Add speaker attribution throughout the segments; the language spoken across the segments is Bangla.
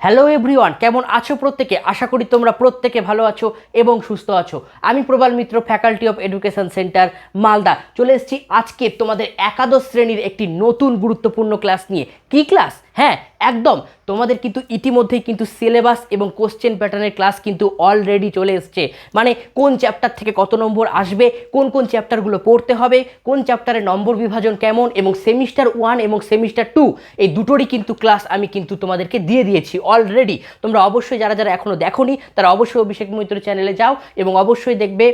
Speaker 1: হ্যালো এভরিওয়ান কেমন আছো প্রত্যেকে? আশা করি তোমরা প্রত্যেকে ভালো আছো এবং সুস্থ আছো। আমি Prabal Mitra faculty of education centre Malda. চলে এসেছি আজকে তোমাদের একাদশ শ্রেণির একটি নতুন গুরুত্বপূর্ণ ক্লাস নিয়ে। কি ক্লাস হ্যাঁ একদম। তোমাদের কিন্তু ইতিমধ্যেই কিন্তু সিলেবাস এবং কোশ্চেন প্যাটার্নের ক্লাস কিন্তু অলরেডি চলে এসছে। মানে কোন চ্যাপ্টার থেকে কত নম্বর আসবে, কোন কোন চ্যাপ্টারগুলো পড়তে হবে, কোন চ্যাপ্টারের নম্বর বিভাজন কেমন এবং সেমিস্টার ওয়ান এবং সেমিস্টার টু এই দুটোরই কিন্তু ক্লাস আমি কিন্তু তোমাদেরকে দিয়ে দিয়েছি অলরেডি তোমরা অবশ্যই যারা যারা এখনও দেখোনি, তারা অবশ্যই অভিষেক মৈত্র চ্যানেলে যাও এবং অবশ্যই দেখবে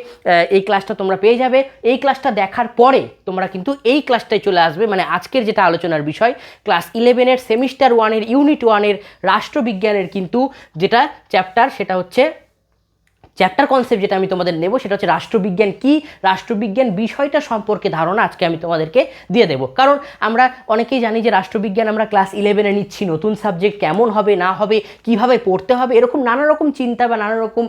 Speaker 1: এই ক্লাসটা তোমরা পেয়ে যাবে। এই ক্লাসটা দেখার পরে তোমরা কিন্তু এই ক্লাসটায় চলে আসবে। মানে আজকের যেটা আলোচনার বিষয় ক্লাস ইলেভেনের সেমিস্টার ওয়ানের ইউনিট ওয়ানের রাষ্ট্রবিজ্ঞানের কিন্তু যেটা চ্যাপ্টার সেটা হচ্ছে চ্যাপ্টার কনসেপ্ট যেটা আমি তোমাদের নেব, সেটা হচ্ছে রাষ্ট্রবিজ্ঞান কি? রাষ্ট্রবিজ্ঞান বিষয়টা সম্পর্কে ধারণা আজকে আমি তোমাদেরকে দিয়ে দেবো। কারণ আমরা অনেকেই জানি যে রাষ্ট্রবিজ্ঞান আমরা ক্লাস ইলেভেনে নিচ্ছি, নতুন সাবজেক্ট কেমন হবে, না হবে, কীভাবে পড়তে হবে, এরকম নানা রকম চিন্তা বা নানা রকম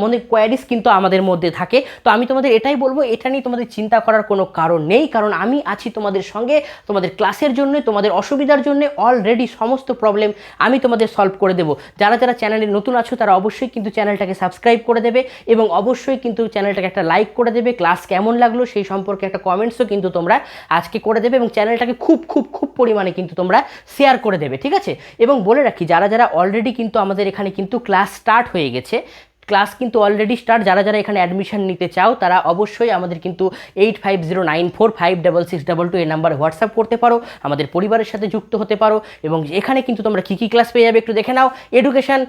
Speaker 1: মনে কোয়ারিস কিন্তু আমাদের মধ্যে থাকে। তো আমি তোমাদের এটাই বলব, এটা নিয়ে তোমাদের চিন্তা করার কোনো কারণ নেই, কারণ আমি আছি তোমাদের সঙ্গে, তোমাদের ক্লাসের জন্য, তোমাদের অসুবিধার জন্য অলরেডি সমস্ত প্রবলেম আমি তোমাদের সলভ করে দেবো। যারা যারা চ্যানেলে নতুন আছো, তারা অবশ্যই কিন্তু চ্যানেলটাকে সাবস্ক্রাইব করে দেবে এবং অবশ্যই কিন্তু চ্যানেলটাকে একটা লাইক করে দেবে। ক্লাস কেমন লাগল সেই সম্পর্কে একটা কমেন্টসও কিন্তু তোমরা আজকে করে দেবে এবং চ্যানেলটাকে খুব খুব খুব পরিমাণে কিন্তু তোমরা শেয়ার করে দেবে, ঠিক আছে? এবং বলে রাখি, যারা যারা অলরেডি কিন্তু আমাদের এখানে কিন্তু ক্লাস স্টার্ট হয়ে গেছে ক্লাস কিন্তু অলরেডি স্টার্ট যারা যারা এখানে অ্যাডমিশন নিতে চাও, তারা অবশ্যই আমাদের কিন্তু eight five zero nine four five double six double two এই নাম্বারে হোয়াটসঅ্যাপ করতে পারো, আমাদের পরিবারের সাথে যুক্ত হতে পারো এবং এখানে কিন্তু তোমরা কী কী ক্লাস পেয়ে যাবে একটু দেখে নাও। এডুকেশন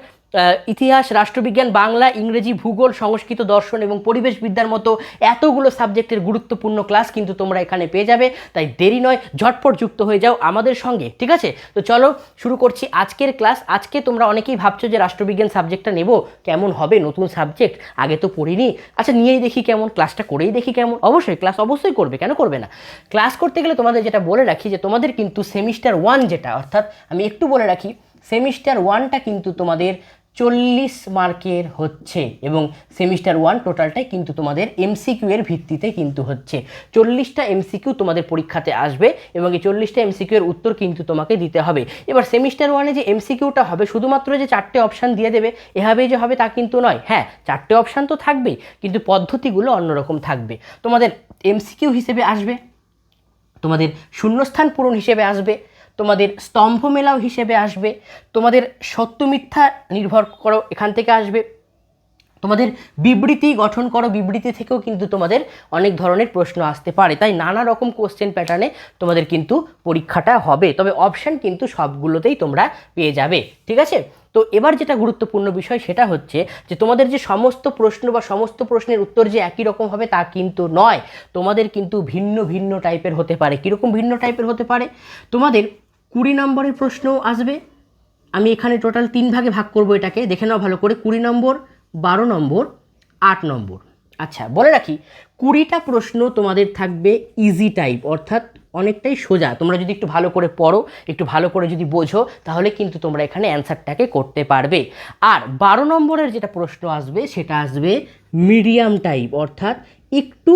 Speaker 1: ইতিহাস, রাষ্ট্রবিজ্ঞান, বাংলা, ইংরেজি, ভূগোল, সংস্কৃত, দর্শন এবং পরিবেশ বিদ্যার মতো এতগুলো সাবজেক্টের গুরুত্বপূর্ণ ক্লাস কিন্তু তোমরা এখানে পেয়ে যাবে। তাই দেরি নয়, ঝটপট যুক্ত হয়ে যাও আমাদের সঙ্গে, ঠিক আছে? তো চলো শুরু করছি আজকের ক্লাস। আজকে তোমরা অনেকেই ভাবছ যে রাষ্ট্রবিজ্ঞান সাবজেক্টটা নেব, কেমন হবে নতুন সাবজেক্ট? আগে তো পড়িনি। আচ্ছা নিয়েই দেখি কেমন, ক্লাসটা করেই দেখি কেমন। অবশ্যই, ক্লাস অবশ্যই করবে, কেন করবে না? ক্লাস করতে গেলে তোমাদের যেটা বলে রাখি যে তোমাদের কিন্তু সেমিস্টার ওয়ান যেটা, অর্থাৎ আমি একটু বলে রাখি, সেমিস্টার ওয়ানটা কিন্তু তোমাদের চল্লিশ মার্কের হচ্ছে এবং সেমিস্টার ওয়ান টোটালটাই কিন্তু তোমাদের এমসিকিউ এর ভিত্তিতে কিন্তু হচ্ছে। চল্লিশটা এমসিকিউ তোমাদের পরীক্ষাতে আসবে এবং এই চল্লিশটা এমসিকিউ এর উত্তর কিন্তু তোমাকে দিতে হবে। এবার সেমিস্টার ওয়ানে যে এমসিকিউটা হবে, শুধুমাত্র যে চারটে অপশান দিয়ে দেবে, এভাবেই যে হবে তা কিন্তু নয়। হ্যাঁ চারটে অপশান তো থাকবেই, কিন্তু পদ্ধতিগুলো অন্যরকম থাকবে। তোমাদের এমসিকিউ হিসেবে আসবে, তোমাদের শূন্যস্থান পূরণ হিসেবে আসবে তোমাদের স্তম্ভ মেলাও হিসেবে আসবে, তোমাদের সত্য মিথ্যা নির্ভর করো এখান থেকে আসবে, তোমাদের বিবৃতি গঠন করো, বিবৃতি থেকেও কিন্তু তোমাদের অনেক ধরনের প্রশ্ন আসতে পারে। তাই নানা রকম কোশ্চেন প্যাটার্নে তোমাদের কিন্তু পরীক্ষাটা হবে, তবে অপশান কিন্তু সবগুলোতেই তোমরা পেয়ে যাবে, ঠিক আছে? তো এবার যেটা গুরুত্বপূর্ণ বিষয় সেটা হচ্ছে যে তোমাদের যে সমস্ত প্রশ্ন বা সমস্ত প্রশ্নের উত্তর যে একই রকম হবে তা কিন্তু নয়, তোমাদের কিন্তু ভিন্ন ভিন্ন টাইপের হতে পারে। কীরকম ভিন্ন টাইপের হতে পারে? তোমাদের কুড়ি নম্বরের প্রশ্নও আসবে। আমি এখানে টোটাল তিন ভাগে ভাগ করব এটাকে। দেখে নাও ভালো করে। কুড়ি নম্বর, বারো নম্বর, আট নম্বর। আচ্ছা বলে রাখি, কুড়িটা প্রশ্ন তোমাদের থাকবে ইজি টাইপ অর্থাৎ অনেকটাই সোজা। তোমরা যদি একটু ভালো করে পড়ো, একটু ভালো করে যদি বোঝো, তাহলে কিন্তু তোমরা এখানে অ্যান্সারটাকে করতে পারবে। আর বারো নম্বরের যেটা প্রশ্ন আসবে, সেটা আসবে মিডিয়াম টাইপ অর্থাৎ একটু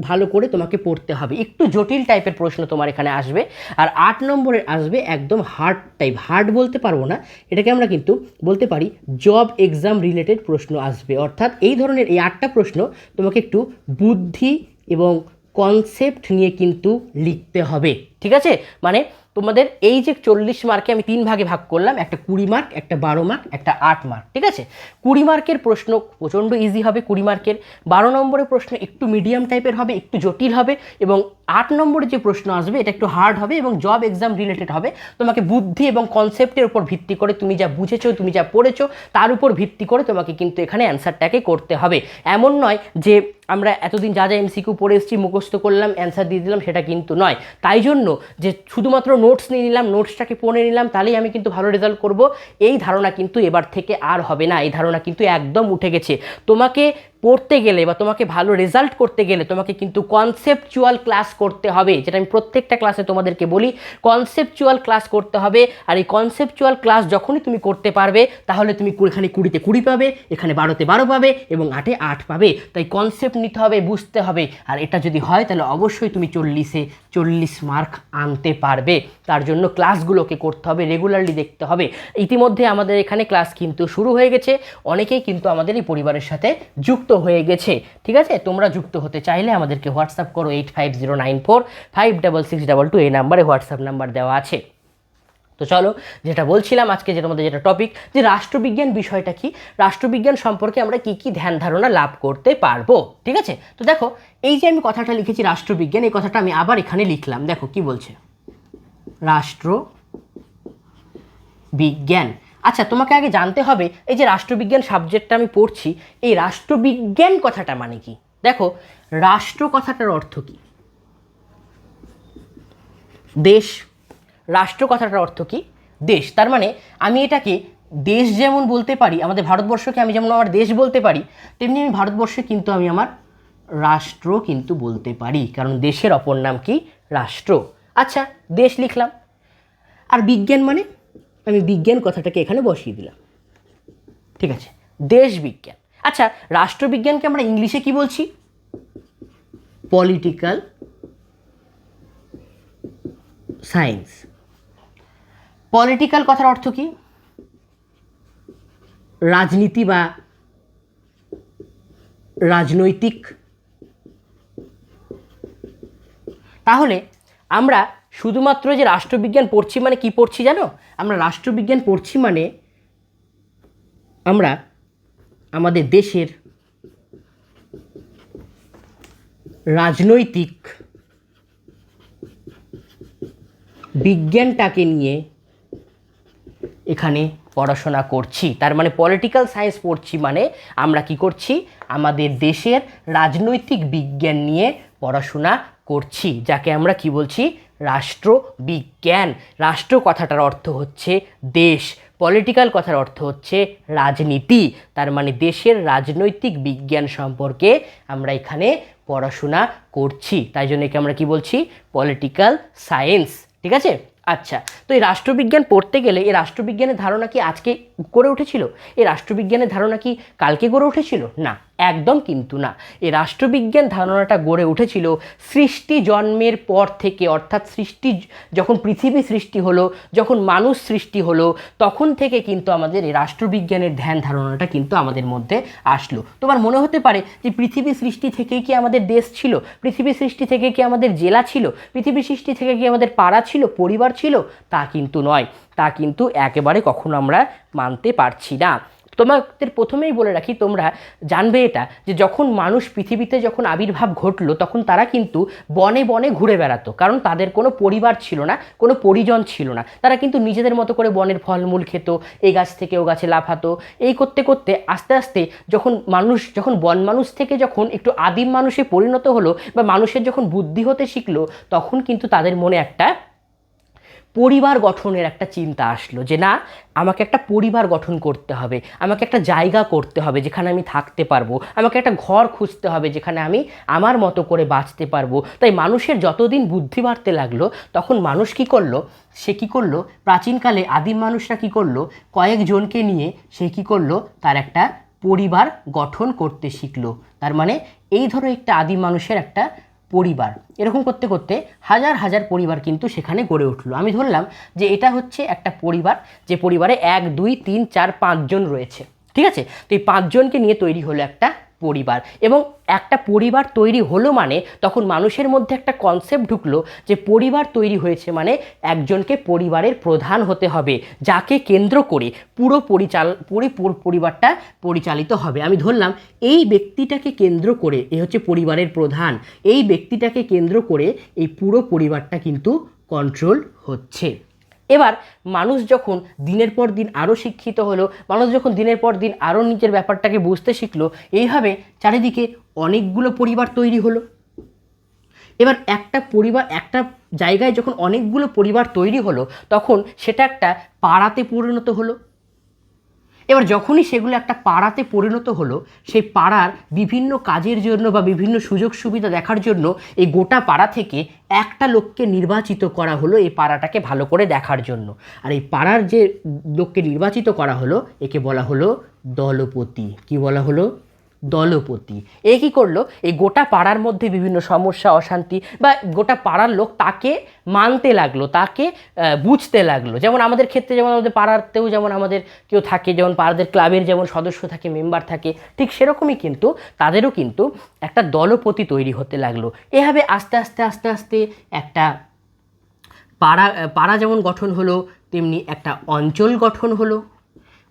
Speaker 1: ভালো করে তোমাকে পড়তে হবে। একটু জটিল টাইপের প্রশ্ন তোমার এখানে আসবে। আর আট নম্বরের আসবে একদম হার্ড টাইপ হার্ড বলতে পারব না। এটাকে আমরা কিন্তু বলতে পারি জব এক্সাম রিলেটেড প্রশ্ন আসবে। অর্থাৎ এই ধরনের এই আটটা প্রশ্ন তোমাকে একটু বুদ্ধি এবং কনসেপ্ট নিয়ে কিন্তু লিখতে হবে। ঠিক আছে? মানে তোমাদের এই যে চল্লিশ মার্কে আমি তিন ভাগে ভাগ করলাম, একটা কুড়ি মার্ক একটা বারো মার্ক একটা আট মার্ক ঠিক আছে? কুড়ি মার্কের প্রশ্ন প্রচণ্ড ইজি হবে, কুড়ি মার্কের বারো নম্বরের প্রশ্ন একটু মিডিয়াম টাইপের হবে, একটু জটিল হবে এবং আট নম্বরে যে প্রশ্ন আসবে, এটা একটু হার্ড হবে এবং জব এক্সাম রিলেটেড হবে। তোমাকে বুদ্ধি এবং কনসেপ্টের উপর ভিত্তি করে তুমি যা বুঝেছ, তুমি যা পড়েছো, তার উপর ভিত্তি করে তোমাকে কিন্তু এখানে অ্যান্সারটাকে করতে হবে। এমন নয় যে আমরা এতদিন যা যা এমসিকিউ পড়ে এসেছি, মুখস্থ করলাম অ্যান্সার দিয়ে দিলাম, সেটা কিন্তু নয়। তাই জন্য যে শুধুমাত্র নোটস নিয়ে নিলাম নোটসটাকে পড়ে নিলাম, তাহলেই আমি কিন্তু ভালো রেজাল্ট করব। এই ধারণা কিন্তু এবার থেকে আর হবে না। এই ধারণা কিন্তু একদম উঠে গেছে। তোমাকে পড়তে গেলে বা তোমাকে ভালো রেজাল্ট করতে গেলে তোমাকে কিন্তু কনসেপচুয়াল ক্লাস করতে হবে, যেটা আমি প্রত্যেকটা ক্লাসে তোমাদেরকে বলি। কনসেপচুয়াল ক্লাস করতে হবে, আর এই কনসেপচুয়াল ক্লাস যখনই তুমি করতে পারবে, তাহলে তুমি এখানে কুড়িতে কুড়ি পাবে, এখানে বারোতে বারো পাবে, এবং আটে আট পাবে। তাই কনসেপ্ট নিতে হবে, বুঝতে হবে। আর এটা যদি হয়, তাহলে অবশ্যই তুমি চল্লিশে চল্লিশ মার্ক আনতে পারবে। তার জন্য ক্লাসগুলোকে করতে হবে রেগুলারলি দেখতে হবে। ইতিমধ্যে আমাদের এখানে ক্লাস কিন্তু শুরু হয়ে গেছে। অনেকেই কিন্তু আমাদের এই পরিবারের সাথে যুক্ত হয়ে গেছে। ঠিক আছে? তোমরা যুক্ত হতে চাইলে আমাদেরকে হোয়াটসঅ্যাপ করো eight five zero nine four five double six double two এই নাম্বারে হোয়াটসঅ্যাপ নাম্বার দেওয়া আছে। তো চলো, যেটা বলছিলাম আজকে যেটা আমাদের যেটা টপিক যে রাষ্ট্রবিজ্ঞান বিষয়টা কি? রাষ্ট্রবিজ্ঞান সম্পর্কে আমরা কি কি ধ্যান ধারণা লাভ করতে পারব? ঠিক আছে? তো দেখো, এই যে আমি কথাটা লিখেছি রাষ্ট্রবিজ্ঞান, এই কথাটা আমি আবার এখানে লিখলাম। দেখো, কি বলছে? রাষ্ট্র বিজ্ঞান আচ্ছা তোমাকে আগে জানতে হবে, এই যে রাষ্ট্রবিজ্ঞান সাবজেক্টটা আমি পড়ছি, এই রাষ্ট্রবিজ্ঞান কথাটা মানে কি? দেখো, রাষ্ট্র কথাটার অর্থ কি? দেশ, রাষ্ট্র কথাটার অর্থ কি? দেশ, তার মানে আমি এটাকে দেশ যেমন বলতে পারি, আমাদের ভারতবর্ষকে আমি যেমন আমার দেশ বলতে পারি, তেমনি আমি ভারতবর্ষে কিন্তু আমি আমার রাষ্ট্র কিন্তু বলতে পারি, কারণ দেশের অপর নাম কি? রাষ্ট্র। আচ্ছা দেশ লিখলাম। আর বিজ্ঞান মানে? আমি বিজ্ঞান কথাটাকে এখানে বসিয়ে দিলাম। ঠিক আছে? দেশ বিজ্ঞান। আচ্ছা রাষ্ট্রবিজ্ঞানকে আমরা ইংলিশে কি বলছি? পলিটিক্যাল সায়েন্স পলিটিক্যাল কথার অর্থ কি? রাজনীতি বা রাজনৈতিক। তাহলে আমরা শুধুমাত্র যে রাষ্ট্রবিজ্ঞান পড়ছি মানে কি পড়ছি জানো? আমরা রাষ্ট্রবিজ্ঞান পড়ছি মানে আমরা আমাদের দেশের রাজনৈতিক বিজ্ঞানটাকে নিয়ে এখানে পড়াশোনা করছি। তার মানে পলিটিক্যাল সায়েন্স পড়ছি মানে আমরা কি করছি? আমাদের দেশের রাজনৈতিক বিজ্ঞান নিয়ে পড়াশোনা করছি, যাকে আমরা কি বলছি? রাষ্ট্রবিজ্ঞান রাষ্ট্র কথাটার অর্থ হচ্ছে দেশ। পলিটিক্যাল কথার অর্থ হচ্ছে রাজনীতি। তার মানে দেশের রাজনৈতিক বিজ্ঞান সম্পর্কে আমরা এখানে পড়াশোনা করছি। তাই জন্য একে আমরা কি বলছি? পলিটিক্যাল সায়েন্স ঠিক আছে? আচ্ছা তো এই রাষ্ট্রবিজ্ঞান পড়তে গেলে এই রাষ্ট্রবিজ্ঞানের ধারণা কি আজকে গড়ে উঠেছিল? এই রাষ্ট্রবিজ্ঞানের ধারণা কি কালকে গড়ে উঠেছিল? না। একদম কিন্তু না। এই রাষ্ট্রবিজ্ঞান ধারণাটা গড়ে উঠেছিল সৃষ্টি জন্মের পর থেকে, অর্থাৎ সৃষ্টি যখন পৃথিবী সৃষ্টি হলো, যখন মানুষ সৃষ্টি হলো, তখন থেকে কিন্তু আমাদের এই রাষ্ট্রবিজ্ঞানের ধ্যান ধারণাটা কিন্তু আমাদের মধ্যে আসলো। তোমার মনে হতে পারে যে পৃথিবী সৃষ্টি থেকেই কি আমাদের দেশ ছিল? পৃথিবী সৃষ্টি থেকে কি আমাদের জেলা ছিল? পৃথিবী সৃষ্টি থেকে কি আমাদের পাড়া ছিল? পরিবার ছিল? তা কিন্তু নয়। তা কিন্তু একেবারে কখনো আমরা মানতে পারছি না। তোমাদের প্রথমেই বলে রাখি, তোমরা জানবে এটা, যে যখন মানুষ পৃথিবীতে যখন আবির্ভাব ঘটলো, তখন তারা কিন্তু বনে বনে ঘুরে বেড়াতো। কারণ তাদের কোনো পরিবার ছিল না, কোনো পরিজন ছিল না। তারা কিন্তু নিজেদের মতো করে বনের ফলমূল খেত, এই গাছ থেকে ও গাছে লাফাতো। এই করতে করতে আস্তে আস্তে যখন মানুষ, যখন বন মানুষ থেকে যখন একটু আদিম মানুষে পরিণত হলো বা মানুষের যখন বুদ্ধি হতে শিখলো, তখন কিন্তু তাদের মনে একটা পরিবার গঠনের একটা চিন্তা আসলো যে না, আমাকে একটা পরিবার গঠন করতে হবে, আমাকে একটা জায়গা করতে হবে যেখানে আমি থাকতে পারব, আমাকে একটা ঘর খুঁজতে হবে যেখানে আমি আমার মতো করে বাঁচতে পারব। তাই মানুষের যতদিন বুদ্ধি বাড়তে লাগল, তখন মানুষ কি করল? সে কি করল? প্রাচীনকালে আদিম মানুষরা কি করল? কয়েকজনকে নিয়ে সে কি করল? তার একটা পরিবার গঠন করতে শিখলো। তার মানে এই ধরো একটা আদিম মানুষের একটা পরিবার। এরকম করতে করতে হাজার হাজার পরিবার কিন্তু সেখানে গড়ে উঠল। আমি ধরলাম যে এটা হচ্ছে একটা পরিবার, যে পরিবারে এক, দুই, তিন, চার, পাঁচজন রয়েছে। ঠিক আছে? তো এই পাঁচজনকে নিয়ে তৈরি হলো একটা পরিবার। এবং একটা পরিবার তৈরি হলো মানে তখন মানুষের মধ্যে একটা কনসেপ্ট ঢুকলো যে পরিবার তৈরি হয়েছে মানে একজনকে পরিবারের প্রধান হতে হবে, যাকে কেন্দ্র করে পুরো পরিচাল, পুরো পুরো, পরিবারটা পরিচালিত হবে। আমি ধরলাম এই ব্যক্তিটাকে কেন্দ্র করে, এ হচ্ছে পরিবারের প্রধান, এই ব্যক্তিটাকে কেন্দ্র করে এই পুরো পরিবারটা কিন্তু কন্ট্রোল হচ্ছে। এবার মানুষ যখন দিনের পর দিন আরও শিক্ষিত হলো, মানুষ যখন দিনের পর দিন আরও নিজের ব্যাপারটাকে বুঝতে শিখলো, এইভাবে চারিদিকে অনেকগুলো পরিবার তৈরি হলো। এবার একটা পরিবার, একটা জায়গায় যখন অনেকগুলো পরিবার তৈরি হলো, তখন সেটা একটা পাড়াতে পরিণত হলো। এবার যখনই সেগুলো একটা পাড়াতে পরিণত হলো, সেই পাড়ার বিভিন্ন কাজের জন্য বা বিভিন্ন সুযোগ সুবিধা দেখার জন্য এই গোটা পাড়া থেকে একটা লোককে নির্বাচিত করা হলো এই পাড়াটাকে ভালো করে দেখার জন্য। আর এই পাড়ার যে লোককে নির্বাচিত করা হলো, একে বলা হলো দলপতি। কি বলা হলো? দলপতি। এ কী করল? এই গোটা পাড়ার মধ্যে বিভিন্ন সমস্যা, অশান্তি বা গোটা পাড়ার লোক তাকে মানতে লাগল, তাকে বুঝতে লাগল। যেমন আমাদের ক্ষেত্রে, যেমন আমাদের পাড়াতেও যেমন আমাদের কেউ থাকে, যেমন পাড়াদের ক্লাবের যেমন সদস্য থাকে, মেম্বার থাকে, ঠিক সেরকমই কিন্তু তাদেরও কিন্তু একটা দলপতি তৈরি হতে লাগল। এভাবে আস্তে আস্তে আস্তে আস্তে একটা পাড়া পাড়া যেমন গঠন হলো, তেমনি একটা অঞ্চল গঠন হলো।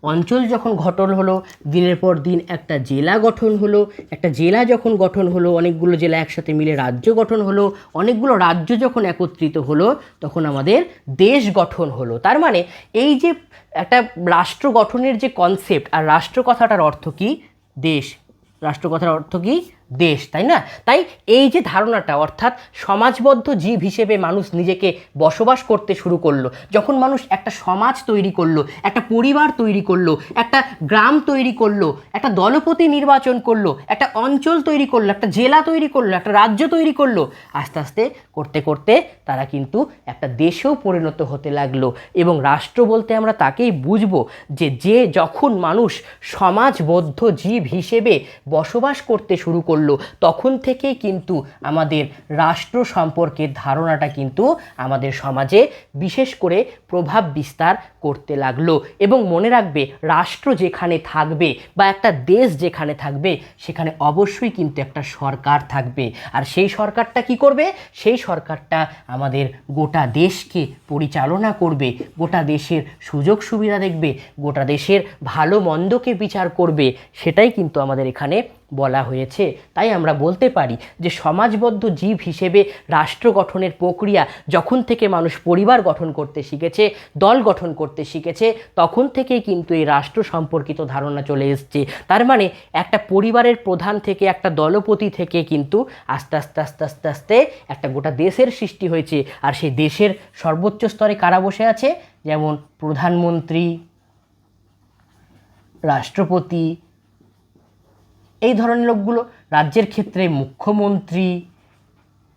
Speaker 1: অঞ্চল যখন গঠন হলো, দিনের পর দিন একটা জেলা গঠন হলো, একটা জেলা যখন গঠন হলো, অনেকগুলো জেলা একসাথে মিলে রাজ্য গঠন হলো, অনেকগুলো রাজ্য যখন একত্রিত হলো, তখন আমাদের দেশ গঠন হলো। তার মানে এই যে একটা রাষ্ট্র গঠনের যে কনসেপ্ট আর রাষ্ট্র কথাটার অর্থ কী? দেশ। রাষ্ট্র কথার অর্থ কি? দেশ, তাই না? তাই এই যে ধারণাটা, অর্থাৎ সমাজবদ্ধ জীব হিসেবে মানুষ নিজেকে বসবাস করতে শুরু করল, যখন মানুষ একটা সমাজ তৈরি করল, একটা পরিবার তৈরি করল, একটা গ্রাম তৈরি করল, একটা দলপতি নির্বাচন করল, একটা অঞ্চল তৈরি করল, একটা জেলা তৈরি করল, একটা রাজ্য তৈরি করল, আস্তে আস্তে করতে করতে তারা কিন্তু একটা দেশেও পরিণত হতে লাগল। এবং রাষ্ট্র বলতে আমরা তাকেই বুঝব যে যে যখন মানুষ সমাজবদ্ধ জীব হিসেবে বসবাস করতে শুরু করল তখন থেকেই কিন্তু আমাদের রাষ্ট্র সম্পর্কে ধারণাটা কিন্তু আমাদের সমাজে বিশেষ করে প্রভাব বিস্তার করতে লাগল। এবং মনে রাখবে, রাষ্ট্র যেখানে থাকবে বা একটা দেশ যেখানে থাকবে, সেখানে অবশ্যই কিন্তু একটা সরকার থাকবে। আর সেই সরকারটা কি করবে? সেই সরকারটা আমাদের গোটা দেশকে পরিচালনা করবে, গোটা দেশের সুযোগ সুবিধা দেখবে, গোটা দেশের ভালো মন্দকে বিচার করবে, সেটাই কিন্তু আমাদের এখানে বলা হয়েছে। তাই আমরা বলতে পারি যে সমাজবদ্ধ জীব হিসেবে রাষ্ট্র গঠনের প্রক্রিয়া যখন থেকে মানুষ পরিবার গঠন করতে শিখেছে, দল গঠন করতে শিখেছে, তখন থেকেই কিন্তু এই রাষ্ট্র সম্পর্কিত ধারণা চলে এসছে। তার মানে একটা পরিবারের প্রধান থেকে একটা দলপতি থেকে কিন্তু আস্তে আস্তে আস্তে আস্তে আস্তে একটা গোটা দেশের সৃষ্টি হয়েছে। আর সেই দেশের সর্বোচ্চ স্তরে কারা বসে আছে? যেমন প্রধানমন্ত্রী, রাষ্ট্রপতি এই ধরনের লোকগুলো রাজ্যের ক্ষেত্রে মুখ্যমন্ত্রী,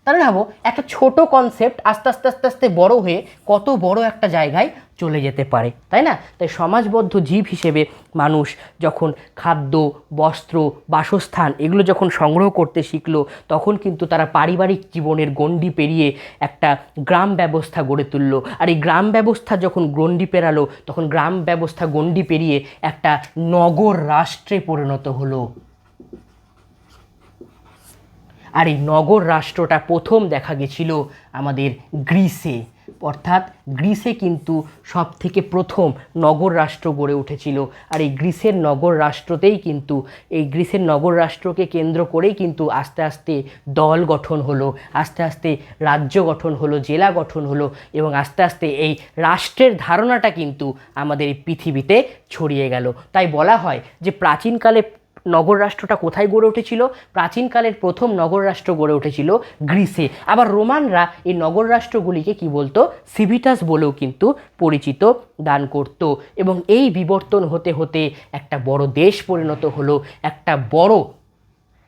Speaker 1: তাহলে ভাবো একটা ছোট কনসেপ্ট আস্তে আস্তে আস্তে আস্তে বড় হয়ে কত বড় একটা জায়গায় চলে যেতে পারে, তাই না? তাই সমাজবদ্ধ জীব হিসেবে মানুষ যখন খাদ্য, বস্ত্র, বাসস্থান এগুলো যখন সংগ্রহ করতে শিখলো, তখন কিন্তু তারা পারিবারিক জীবনের গণ্ডি পেরিয়ে একটা গ্রাম ব্যবস্থা গড়ে তুললো। আর এই গ্রাম ব্যবস্থা যখন গণ্ডি পেরালো, তখন গ্রাম ব্যবস্থা গণ্ডি পেরিয়ে একটা নগর রাষ্ট্রে পরিণত হলো। আর এই নগর রাষ্ট্রটা প্রথম দেখা গেছিল আমাদের গ্রিসে। অর্থাৎ গ্রিসে কিন্তু সব থেকে প্রথম নগর রাষ্ট্র গড়ে উঠেছিল। আর এই গ্রিসের নগর রাষ্ট্রতেই কিন্তু, এই গ্রিসের নগর রাষ্ট্রকে কেন্দ্র করেই কিন্তু আস্তে আস্তে দল গঠন হলো, আস্তে আস্তে রাজ্য গঠন হলো, জেলা গঠন হলো এবং আস্তে আস্তে এই রাষ্ট্রের ধারণাটা কিন্তু আমাদের এই পৃথিবীতে ছড়িয়ে গেল। তাই বলা হয় যে প্রাচীনকালে নগর রাষ্ট্রটা কোথায় গড়ে উঠেছিল? প্রাচীনকালের প্রথম নগর রাষ্ট্র গড়ে উঠেছিল গ্রিসে। আবার রোমানরা এই নগর রাষ্ট্রগুলিকে কি বলতো? সিভিটাস বলেও কিন্তু পরিচিত, দান করত। এবং এই বিবর্তন হতে হতে একটা বড় দেশ পরিণত হলো, একটা বড়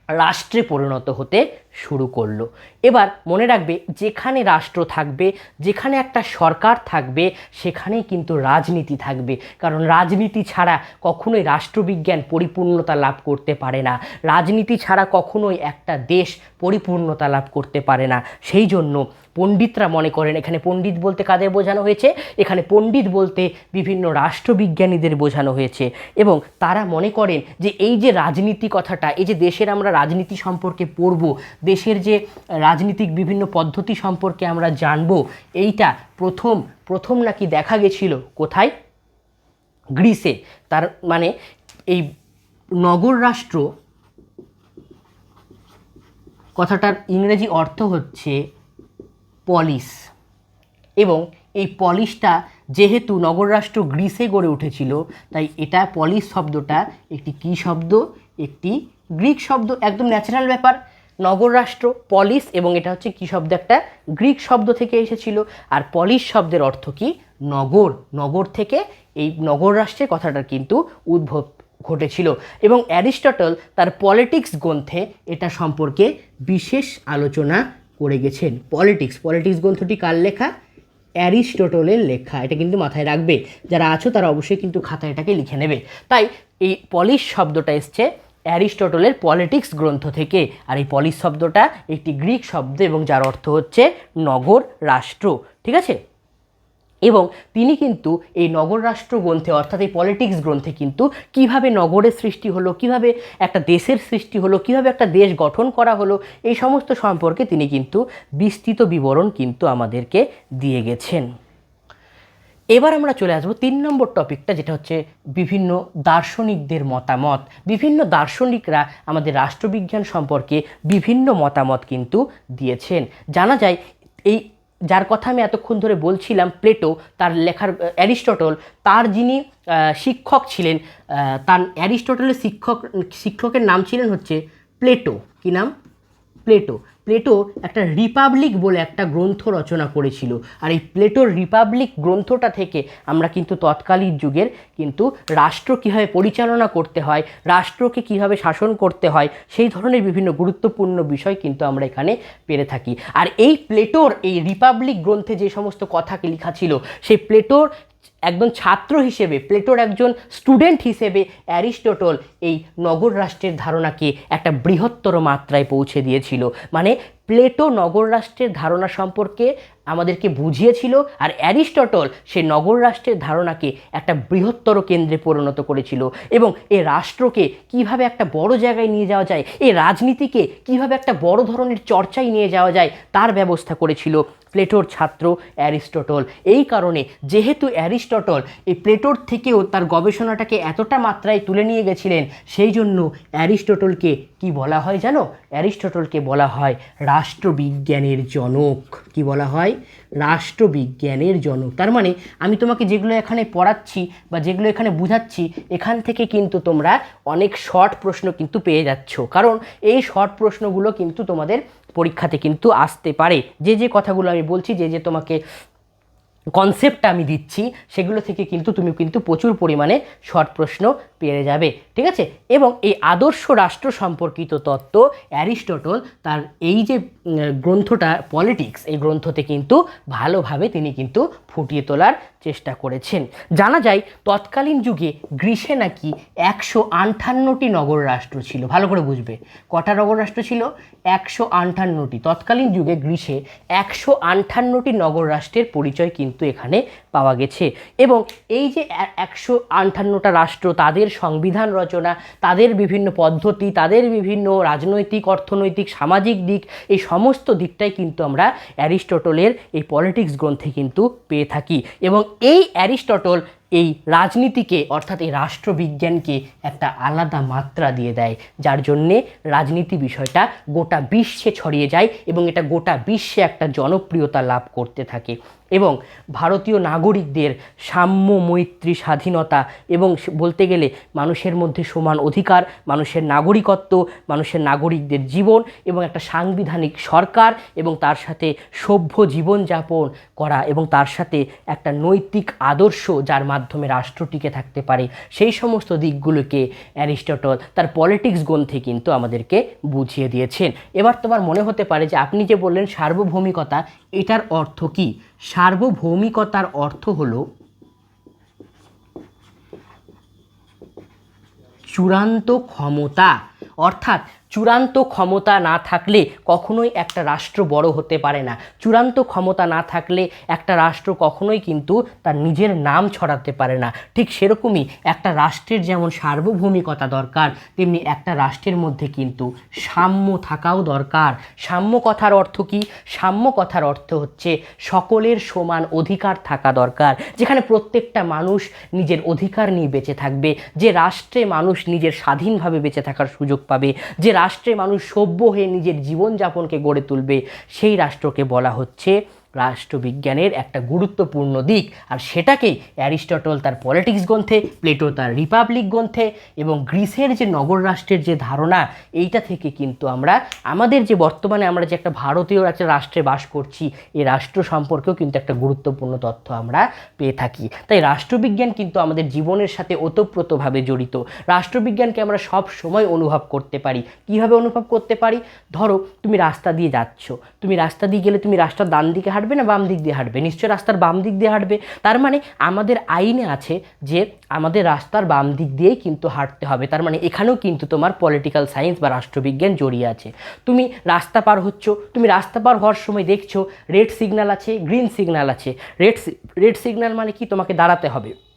Speaker 1: রাষ্ট্রে পরিণত হতে শুরু করল। এবার মনে রাখবে, যেখানে রাষ্ট্র থাকবে, যেখানে একটা সরকার থাকবে, সেখানেই কিন্তু রাজনীতি থাকবে। কারণ রাজনীতি ছাড়া কখনোই রাষ্ট্রবিজ্ঞান পরিপূর্ণতা লাভ করতে পারে না। রাজনীতি ছাড়া কখনোই একটা দেশ পরিপূর্ণতা লাভ করতে পারে না। সেই জন্য পণ্ডিতরা মনে করেন, এখানে পণ্ডিত বলতে কাদের বোঝানো হয়েছে? এখানে পণ্ডিত বলতে বিভিন্ন রাষ্ট্রবিজ্ঞানীদের বোঝানো হয়েছে। এবং তারা মনে করেন যে, এই যে রাজনীতি কথাটা, এই যে দেশের আমরা রাজনীতি সম্পর্কে পড়ব দেশের যে রাজনীতিক বিভিন্ন পদ্ধতি সম্পর্কে আমরা জানব, এইটা প্রথম প্রথম নাকি দেখা গেছিল কোথায়? গ্রিসে। তার মানে এই নগর রাষ্ট্র, কথাটার ইংরেজি অর্থ হচ্ছে পলিশ। এবং এই পলিশটা যেহেতু নগররাষ্ট্র গ্রিসে গড়ে উঠেছিল, তাই এটা পলিশ শব্দটা একটি কী শব্দ? একটি গ্রিক শব্দ, একদম ন্যাচারাল ব্যাপার। নগর রাষ্ট্র পলিস এবং এটা হচ্ছে কী শব্দ? একটা গ্রিক শব্দ থেকে এসেছিল। আর পলিশ শব্দের অর্থ কি? নগর। নগর থেকে এই নগর রাষ্ট্রের কথাটার কিন্তু উদ্ভব ঘটেছিল। এবং অ্যারিস্টটল তার পলিটিক্স গ্রন্থে এটা সম্পর্কে বিশেষ আলোচনা করে গেছেন। পলিটিক্স। পলিটিক্স গ্রন্থটি কার লেখা? অ্যারিস্টটলের লেখা। এটা কিন্তু মাথায় রাখবে। যারা আছো তারা অবশ্যই কিন্তু খাতায় এটাকে লিখে নেবে। তাই এই পলিশ শব্দটা এসছে অ্যারিস্টটলের পলিটিক্স গ্রন্থ থেকে। আর এই পলিশ শব্দটা একটি গ্রিক শব্দ এবং যার অর্থ হচ্ছে নগর রাষ্ট্র, ঠিক আছে? এবং তিনি কিন্তু এই নগর রাষ্ট্র গ্রন্থে, অর্থাৎ এই পলিটিক্স গ্রন্থে কিন্তু কীভাবে নগরের সৃষ্টি হলো, কীভাবে একটা দেশের সৃষ্টি হলো, কীভাবে একটা দেশ গঠন করা হলো, এই সমস্ত সম্পর্কে তিনি কিন্তু বিস্তৃত বিবরণ কিন্তু আমাদেরকে দিয়ে গেছেন। এবার আমরা চলে আসব তিন নম্বর টপিকটা, যেটা হচ্ছে বিভিন্ন দার্শনিকদের মতামত। বিভিন্ন দার্শনিকরা আমাদের রাষ্ট্রবিজ্ঞান সম্পর্কে বিভিন্ন মতামত কিন্তু দিয়েছেন। জানা যায়, এই যার কথা আমি এতক্ষণ ধরে বলছিলাম, প্লেটো, তার লেখার অ্যারিস্টটল, তার যিনি শিক্ষক ছিলেন তার অ্যারিস্টটলের শিক্ষক, শিক্ষকের নাম ছিলেন হচ্ছে প্লেটো। কি নাম? প্লেটো। প্লেটো একটা রিপাবলিক বলে একটা গ্রন্থ রচনা করেছিল। আর এই প্লেটোর রিপাবলিক গ্রন্থটা থেকে আমরা কিন্তু তৎকালীন যুগের কিন্তু রাষ্ট্র কীভাবে পরিচালনা করতে হয়, রাষ্ট্রকে কীভাবে শাসন করতে হয়, সেই ধরনের বিভিন্ন গুরুত্বপূর্ণ বিষয় কিন্তু আমরা এখানে পেরে থাকি। আর এই প্লেটোর এই রিপাবলিক গ্রন্থে যে সমস্ত কথা লেখা ছিল, সেই প্লেটোর একজন ছাত্র হিসেবে, প্লেটোর একজন স্টুডেন্ট হিসেবে অ্যারিস্টটল এই নগর রাষ্ট্রের ধারণাকে একটা বৃহত্তর মাত্রায় পৌঁছে দিয়েছিল। মানে প্লেটো নগর রাষ্ট্রের ধারণা সম্পর্কে আমাদেরকে বুঝিয়েছিল আর অ্যারিস্টটল সে নগর রাষ্ট্রের ধারণাকে একটা বৃহত্তর কেন্দ্রে পরিণত করেছিল এবং এই রাষ্ট্রকে কীভাবে একটা বড় জায়গায় নিয়ে যাওয়া যায় এই রাজনীতিকে কীভাবে একটা বড় ধরনের চর্চায় নিয়ে যাওয়া যায় তার ব্যবস্থা করেছিল। প্লেটোর ছাত্র অ্যারিস্টটল। এই কারণে যেহেতু অ্যারিস্টটল এই প্লেটোর থেকেও তার গবেষণাটাকে এতটা মাত্রায় তুলে নিয়ে গেছিলেন, সেই জন্য অ্যারিস্টটলকে কি বলা হয় জানো? অ্যারিস্টটলকে বলা হয় রাষ্ট্রবিজ্ঞানের জনক। কি বলা হয়? রাষ্ট্রবিজ্ঞানের জনক। তার মানে আমি তোমাকে যেগুলো এখানে পড়াচ্ছি বা যেগুলো এখানে বুঝাচ্ছি, এখান থেকে কিন্তু তোমরা অনেক শর্ট প্রশ্ন কিন্তু পেয়ে যাচ্ছ। কারণ এই শর্ট প্রশ্নগুলো কিন্তু তোমাদের পরীক্ষাতে কিন্তু আসতে পারে। যে যে কথাগুলো আমি বলছি, যে যে তোমাকে কনসেপ্টটা আমি দিচ্ছি, সেগুলো থেকে কিন্তু তুমি কিন্তু প্রচুর পরিমাণে শর্ট প্রশ্ন পেয়ে যাবে। ঠিক আছে? এবং এই আদর্শ রাষ্ট্র সম্পর্কিত তত্ত্ব অ্যারিস্টটল তার এই যে গ্রন্থটা, পলিটিক্স, এই গ্রন্থতে কিন্তু ভালোভাবে তিনি কিন্তু ফুটিয়ে তোলার চেষ্টা করেছেন। জানা যায়, তৎকালীন যুগে গ্রীসে নাকি একশো আটান্নটি নগর রাষ্ট্র ছিল। ভালো করে বুঝবে। কটা নগর রাষ্ট্র ছিল? একশো আটান্নটি। তৎকালীন যুগে গ্রীসে একশো আটান্নটি নগর রাষ্ট্রের পরিচয় কিন্তু এখানে পাওয়া গেছে। এবং এই যে একশো আটান্নটা রাষ্ট্র, তাদের সংবিধান রচনা, তাদের বিভিন্ন পদ্ধতি, তাদের বিভিন্ন রাজনৈতিক, অর্থনৈতিক, সামাজিক দিক, এই সমস্ত দিকটাই কিন্তু আমরা অ্যারিস্টটলের এই পলিটিক্স গ্রন্থে কিন্তু পেয়ে থাকি। এবং এই অ্যারিস্টটল এই রাজনীতিকে, অর্থাৎ এই রাষ্ট্রবিজ্ঞানকে একটা আলাদা মাত্রা দিয়ে দেয়, যার জন্যে রাজনীতি বিষয়টা গোটা বিশ্বে ছড়িয়ে যায় এবং এটা গোটা বিশ্বে একটা জনপ্রিয়তা লাভ করতে থাকে। এবং ভারতীয় নাগরিকদের সাম্য মৈত্রী স্বাধীনতা এবং বলতে গেলে মানুষের মধ্যে সমান অধিকার, মানুষের নাগরিকত্ব, মানুষের নাগরিকদের জীবন এবং একটা সাংবিধানিক সরকার এবং তার সাথে সভ্য জীবনযাপন করা এবং তার সাথে একটা নৈতিক আদর্শ, যার মাধ্যমে রাষ্ট্র টিকে থাকতে পারে। সেই সমস্ত দিকগুলোকে অ্যারিস্টটল তার পলিটিক্স গ্রন্থে কিন্তু আমাদেরকে বুঝিয়ে দিয়েছেন। এবার তোমার মনে হতে পারে যে আপনি যে বললেন সার্বভৌমিকতা, এটার অর্থ কি? সার্বভৌমিকতার অর্থ হলো চূড়ান্ত ক্ষমতা। অর্থাৎ চূড়ান্ত ক্ষমতা না থাকলে কখনোই একটা রাষ্ট্র বড় হতে পারে না। চূড়ান্ত ক্ষমতা না থাকলে একটা রাষ্ট্র কখনোই কিন্তু তার নিজের নাম ছড়াতে পারে না। ঠিক সেরকমই একটা রাষ্ট্রের যেমন সার্বভৌমিকতা দরকার, তেমনি একটা রাষ্ট্রের মধ্যে কিন্তু সাম্য থাকাও দরকার। সাম্য কথার অর্থ কি? সাম্য কথার অর্থ হচ্ছে সকলের সমান অধিকার থাকা দরকার, যেখানে প্রত্যেকটা মানুষ নিজের অধিকার নিয়ে বেঁচে থাকবে। যে রাষ্ট্রে মানুষ নিজের স্বাধীনভাবে বেঁচে থাকার সুযোগ পাবে যে রাষ্ট্রে মানুষ সভ্য হয়ে নিজের জীবনযাপনকে গড়ে তুলবে সেই রাষ্ট্রকে বলা হচ্ছে রাষ্ট্রবিজ্ঞানের একটা গুরুত্বপূর্ণ দিক। আর সেটাকেই অ্যারিস্টটল তার পলিটিক্স গ্রন্থে, প্লেটো তার রিপাবলিক গ্রন্থে এবং গ্রিসের যে নগর রাষ্ট্রের যে ধারণা, এইটা থেকে কিন্তু আমরা, আমাদের যে বর্তমানে আমরা যে একটা ভারতীয় একটা রাষ্ট্রে বাস করছি এই রাষ্ট্র সম্পর্কেও কিন্তু একটা গুরুত্বপূর্ণ তথ্য আমরা পেয়ে থাকি। তাই রাষ্ট্রবিজ্ঞান কিন্তু আমাদের জীবনের সাথে ওতপ্রোতভাবে জড়িত। রাষ্ট্রবিজ্ঞানকে আমরা সব সময় অনুভব করতে পারি। কীভাবে অনুভব করতে পারি? ধরো, তুমি রাস্তা দিয়ে যাচ্ছ। তুমি রাস্তা দিয়ে গেলে তুমি রাস্তার ডান দিকে হাঁটবে না বাম দিক দিয়ে হাঁটবে? নিশ্চয়ই রাস্তার বাম দিক দিয়ে হাঁটবে। তার মানে আমাদের আইনে আছে যে আমাদের রাস্তার বাম দিক দিয়েই কিন্তু হাঁটতে হবে। তার মানে এখানেও কিন্তু তোমার পলিটিক্যাল সায়েন্স বা রাষ্ট্রবিজ্ঞান জড়িয়ে আছে। তুমি রাস্তা পার হচ্ছ, তুমি রাস্তা পার হওয়ার সময় দেখছ রেড সিগন্যাল আছে গ্রিন সিগন্যাল আছে। রেড রেড সিগন্যাল মানে কি? তোমাকে দাঁড়াতে হবে।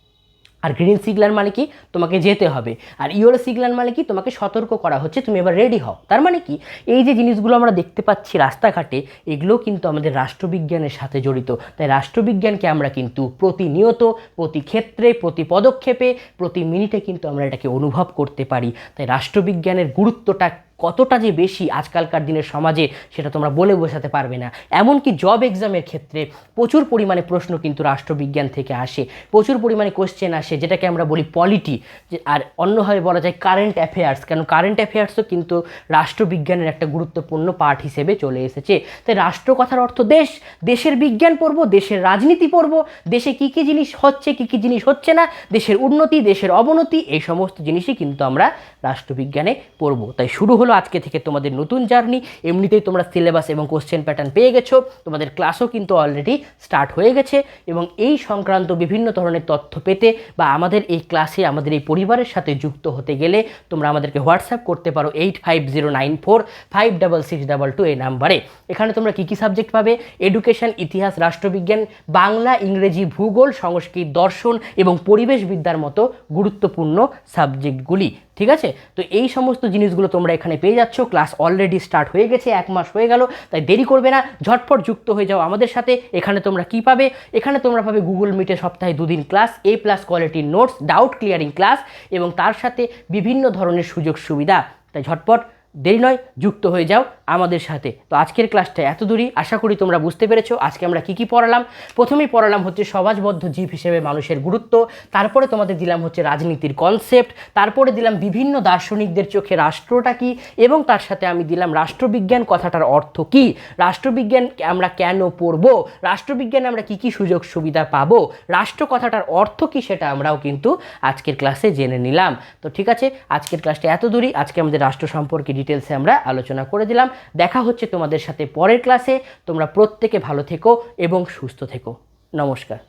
Speaker 1: আর গ্রিন সিগনাল মানে কি? তোমাকে যেতে হবে। আর ইয়েলো সিগনাল মানে কি? তোমাকে সতর্ক করা হচ্ছে, তুমি এবার রেডি হও। তার মানে কি? এই যে জিনিসগুলো আমরা দেখতে পাচ্ছি রাস্তাঘাটে, এগুলো কিন্তু আমাদের রাষ্ট্রবিজ্ঞানের সাথে জড়িত। তাই রাষ্ট্রবিজ্ঞানকে আমরা কিন্তু প্রতিনিয়ত, প্রতি ক্ষেত্রে, প্রতি পদক্ষেপে, প্রতি মিনিটে কিন্তু আমরা এটাকে অনুভব করতে পারি। তাই রাষ্ট্রবিজ্ঞানের গুরুত্বটা কতটা যে বেশি আজকালকার দিনের সমাজে সেটা তোমরা বলে বোঝাতে পারবে না। এমনকি জব এক্সামের ক্ষেত্রে প্রচুর পরিমাণে প্রশ্ন কিন্তু রাষ্ট্রবিজ্ঞান থেকে আসে। প্রচুর পরিমাণে কোশ্চেন আসে, যেটাকে আমরা বলি পলিটি আর অন্যভাবে বলা যায় কারেন্ট অ্যাফেয়ার্স কেন কারেন্ট অ্যাফেয়ার্সও কিন্তু রাষ্ট্রবিজ্ঞানের একটা গুরুত্বপূর্ণ পার্ট হিসেবে চলে এসেছে। তাই রাষ্ট্র কথার অর্থ দেশ, দেশের বিজ্ঞান পড়ব, দেশের রাজনীতি পড়ব, দেশে কী কী জিনিস হচ্ছে, কী কী জিনিস হচ্ছে না, দেশের উন্নতি, দেশের অবনতি, এই সমস্ত জিনিসই কিন্তু আমরা রাষ্ট্রবিজ্ঞানে পড়ব। তাই শুরু হলো আজকে থেকে তোমাদের নতুন জার্নি। এমনিতেই তোমরা সিলেবাস এবং কোশ্চেন প্যাটার্ন পেয়ে গেছো। তোমাদের ক্লাসও কিন্তু অলরেডি স্টার্ট হয়ে গেছে এবং এই সংক্রান্ত বিভিন্ন ধরনের তথ্য পেতে বা আমাদের এই ক্লাসে আমাদের এই পরিবারের সাথে যুক্ত হতে গেলে তোমরা আমাদেরকে হোয়াটসঅ্যাপ করতে পারো eight five zero nine four five double six double two এই নাম্বারে। এখানে তোমরা কী কী সাবজেক্ট পাবে? এডুকেশন ইতিহাস, রাষ্ট্রবিজ্ঞান, বাংলা, ইংরেজি, ভূগোল, সংস্কৃত, দর্শন এবং পরিবেশবিদ্যার মতো গুরুত্বপূর্ণ সাবজেক্টগুলি ঠিক আছে? তো এই সমস্ত জিনিসগুলো তোমরা এখানে পেয়ে যাচ্ছ। ক্লাস অলরেডি স্টার্ট হয়ে গেছে, এক মাস হয়ে গেল, তাই দেরি করবে না। ঝটপট যুক্ত হয়ে যাও আমাদের সাথে। এখানে তোমরা কি পাবে? এখানে তোমরা পাবে গুগল মিটে সপ্তাহে দুদিন ক্লাস এ প্লাস কোয়ালিটির নোটস ডাউট ক্লিয়ারিং ক্লাস এবং তার সাথে বিভিন্ন ধরনের সুযোগ সুবিধা। তাই ঝটপট, দেরি নয়, যুক্ত হয়ে যাও। আমাদের সাথে। তো আজকের ক্লাসটা এত দূরই, আশা করি তোমরা বুঝতে পেরেছ। আজকে আমরা কী কী পড়ালাম? প্রথমেই পড়ালাম হচ্ছে সমাজবদ্ধ জীব হিসেবে মানুষের গুরুত্ব, তারপরে তোমাদের দিলাম হচ্ছে রাজনীতির কনসেপ্ট তারপরে দিলাম বিভিন্ন দার্শনিকদের চোখে রাষ্ট্রটা কি, এবং তার সাথে আমি দিলাম রাষ্ট্রবিজ্ঞান কথাটার অর্থ কি। রাষ্ট্রবিজ্ঞান আমরা কেন পড়ব? রাষ্ট্রবিজ্ঞানে আমরা কি কি সুযোগ সুবিধা পাবো? রাষ্ট্র কথাটার অর্থ কি সেটা আমরাও কিন্তু আজকের ক্লাসে জেনে নিলাম। তো ঠিক আছে, আজকের ক্লাসটা এত দূরই, আজকে আমাদের রাষ্ট্র সম্পর্কে ডিটেলসে আমরা আলোচনা করে দিলাম। দেখা হচ্ছে তোমাদের সাথে পরের ক্লাসে। তোমরা প্রত্যেকে ভালো থেকো এবং সুস্থ থেকো। নমস্কার।